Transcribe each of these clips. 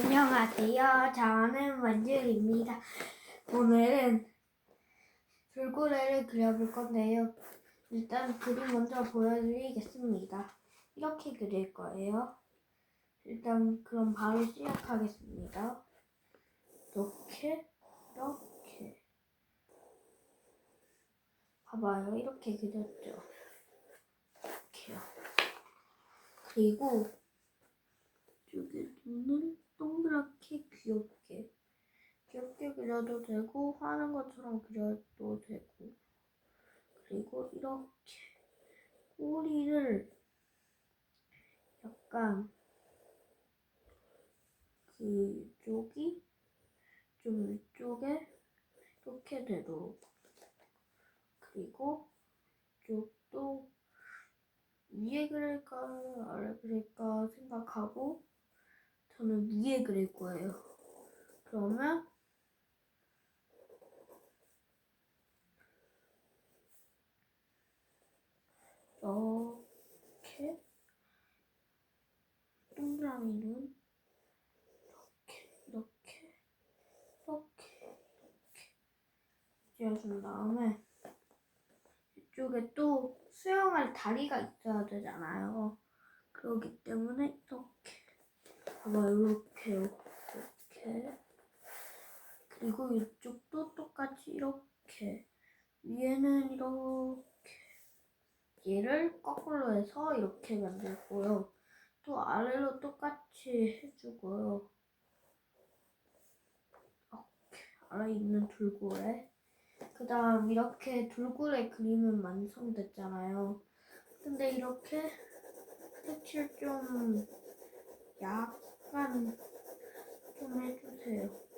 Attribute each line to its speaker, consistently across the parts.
Speaker 1: 안녕하세요. 저는 원주입니다. 오늘은 돌고래를 그려볼 건데요. 일단 그림 먼저 보여드리겠습니다. 이렇게 그릴 거예요. 일단 그럼 바로 시작하겠습니다. 이렇게, 이렇게. 봐봐요. 이렇게 그렸죠. 이렇게요. 그리고 여기 눈을 동그랗게 귀엽게. 귀엽게 그려도 되고 하는 것처럼 그려도 되고. 그리고 이렇게 꼬리를 약간 그쪽이 좀 이쪽에 이렇게 되도록. 그리고 이쪽도 위에 그릴까 아래 그릴까 생각하고 저는 위에 그릴 거예요. 그러면 이렇게 동그라미 눈 이렇게 이렇게 이렇게 이렇게 지어준 다음에 이쪽에 또 수영할 다리가 있어야 되잖아요. 그렇기 때문에 이렇게 봐봐 이렇게 이렇게 그리고 이쪽도 똑같이 이렇게 위에는 이렇게 얘를 거꾸로 해서 이렇게 만들고요. 또 아래로 똑같이 해주고요. 이렇게 아래 있는 돌고래. 그 다음 이렇게 돌고래 그림은 완성됐잖아요. 근데 이렇게 색칠 좀 약간 좀 해주세요.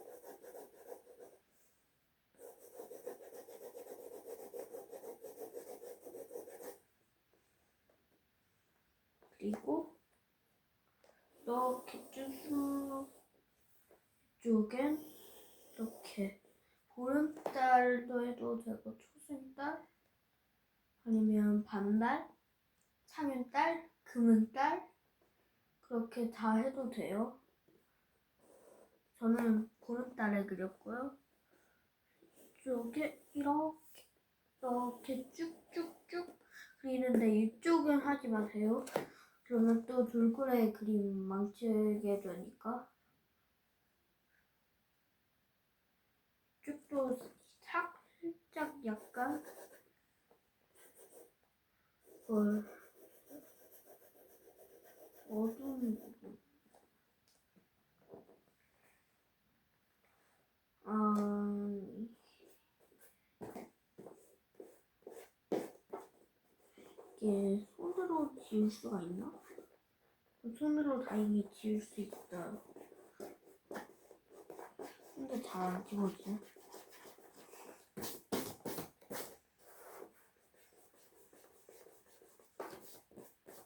Speaker 1: 그리고 이렇게 쭉 이쪽엔 이렇게 보름달도 해도 되고 초승달 아니면 반달, 상윤달, 금은달 그렇게 다 해도 돼요. 저는 보름달에 그렸고요. 이쪽에 이렇게 이렇게 쭉쭉쭉 그리는데 이쪽은 하지 마세요. 그러면 또 돌고래 그림 망치게 되니까 이쪽도 살짝 약간 뭘? 어두운 아 이게 손으로 지울 수가 있나? 손으로 다행히 지울 수 있어요. 근데 잘 안 지워지네.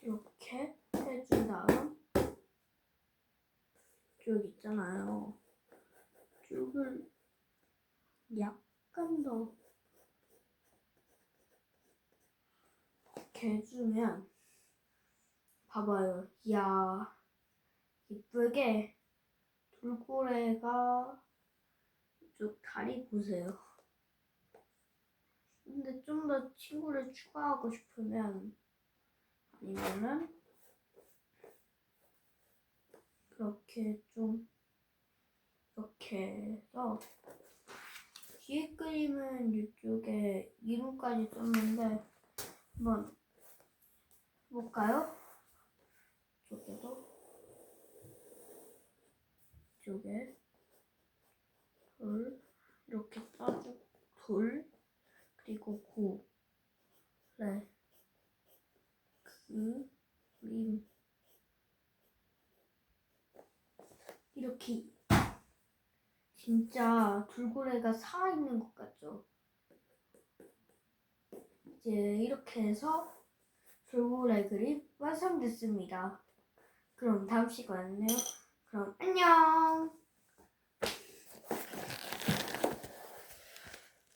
Speaker 1: 이렇게 해준 다음 쭉 있잖아요. 쭉을 약간 더 해주면 봐봐요. 이야 이쁘게 돌고래가 이쪽 다리 보세요. 근데 좀 더 친구를 추가하고 싶으면 아니면은 그렇게 좀 이렇게 해서 뒤에 그림은 이쪽에 이름까지 썼는데 한번 볼까요? 이쪽에도 이쪽에 돌 이렇게 써주고 돌 그리고 고 네. 그 이렇게 진짜 돌고래가 살아있는 것 같죠? 이제 이렇게 해서 돌고래 그림 완성됐습니다. 그럼 다음 시간에요. 그럼 안녕!